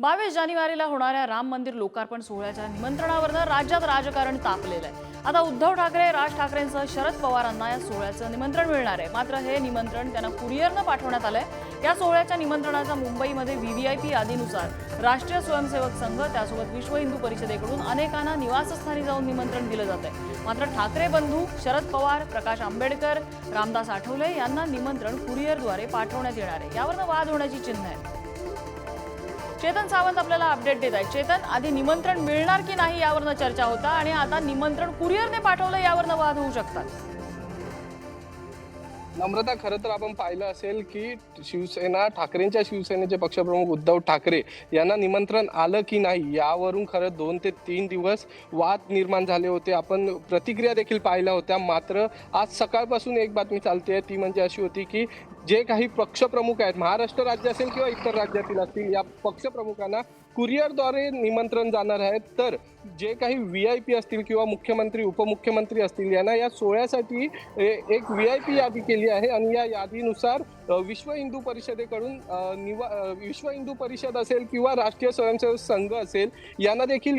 बावीस जानेवारीला होणाऱ्या राम मंदिर लोकार्पण सोहळ्याच्या निमंत्रणावरनं राज्यात राजकारण तापलेलं आहे. आता उद्धव ठाकरे राज ठाकरेंसह शरद पवारांना या सोहळ्याचं निमंत्रण मिळणार आहे. मात्र हे निमंत्रण त्यांना कुरिअरनं पाठवण्यात आलंय. या सोहळ्याच्या निमंत्रणाचा मुंबईमध्ये व्हीव्हीआयपी यादीनुसार राष्ट्रीय स्वयंसेवक संघ त्यासोबत विश्व हिंदू परिषदेकडून अनेकांना निवासस्थानी जाऊन निमंत्रण दिलं जात आहे मात्र ठाकरे बंधू शरद पवार प्रकाश आंबेडकर रामदास आठवले यांना निमंत्रण कुरिअरद्वारे पाठवण्यात येणार आहे. यावरनं वाद होण्याची चिन्ह आहे चेतन सावंत आपल्याला अपडेट देत आहेत. चेतन आधी निमंत्रण मिळणार की नाही यावरनं चर्चा होता आणि आता निमंत्रण कुरिअरने पाठवलं यावरनं वाद होऊ शकतात. नम्रता खरं तर आपण पाहिलं असेल की शिवसेना ठाकरेंच्या शिवसेनेचे पक्षप्रमुख उद्धव ठाकरे यांना निमंत्रण आलं की नाही यावरून खरं दोन ते तीन दिवस वाद निर्माण झाले होते. आपण प्रतिक्रिया देखील पाहिल्या होत्या. मात्र आज सकाळपासून एक बातमी चालते आहे. ती म्हणजे अशी होती की जे काही पक्षप्रमुख आहेत महाराष्ट्र राज्य असेल किंवा इतर राज्यातील असतील या पक्षप्रमुखांना कुरिअरद्वारे निमंत्रण जाणार आहेत. तर जे काही व्ही आय पी असतील किंवा मुख्यमंत्री उपमुख्यमंत्री असतील यांना या सोहळ्यासाठी ए- एक व्ही आय पी यादी केली आहे आणि या यादीनुसार विश्व हिंदू परिषदेकडून निवा विश्व हिंदू परिषद असेल किंवा राष्ट्रीय स्वयंसेवक संघ असेल यांना देखील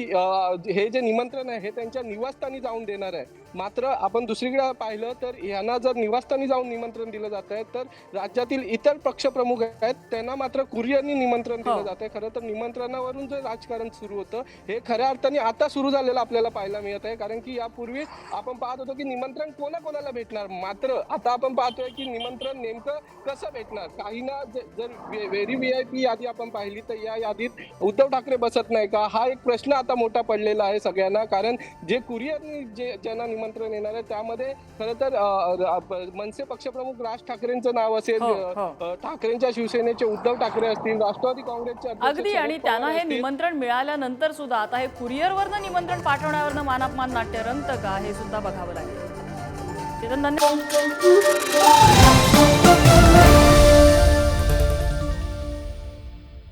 हे जे निमंत्रण आहे हे त्यांच्या निवासस्थानी जाऊन देणार आहे. मात्र आपण दुसरीकडे पाहिलं तर यांना जर निवासस्थानी जाऊन निमंत्रण दिलं जात आहे तर राज्यातील इतर पक्षप्रमुख आहेत त्यांना मात्र कुरिअरनी निमंत्रण हो. दिलं जात आहे. खरं तर निमंत्रणावरून जे राजकारण सुरू होतं हे खऱ्या अर्थाने आता सुरू झालेलं आपल्याला पाहायला मिळत आहे. कारण की यापूर्वी आपण पाहत होतो की निमंत्रण कोणाकोणाला भेटणार? मात्र आता आपण पाहतोय की निमंत्रण नेमकं कसं भेटणार काहींना ज- जर व्हेरी व्ही आय पी यादी आपण पाहिली तर या यादीत उद्धव ठाकरे बसत नाही का हा एक प्रश्न आता मोठा पडलेला आहे सगळ्यांना कारण जे कुरिअरनी जे ज्यांना निमंत्रण येणार आहे त्यामध्ये खरं तर मनसे पक्षप्रमुख राज ठाकरेंचं नाव असेल हो, हो. ठाकरेंच्या शिवसेनेचे उद्धव ठाकरे असतील राष्ट्रवादी काँग्रेसचे अगदी आणि त्यांना हे. निमंत्रण मिळाल्यानंतर सुद्धा आता हे कुरिअरवरनं निमंत्रण पाठवण्यावरनं मानापमान नाट्य रंगतं का हे सुद्धा बघावं लागेल चेतन धन्यवाद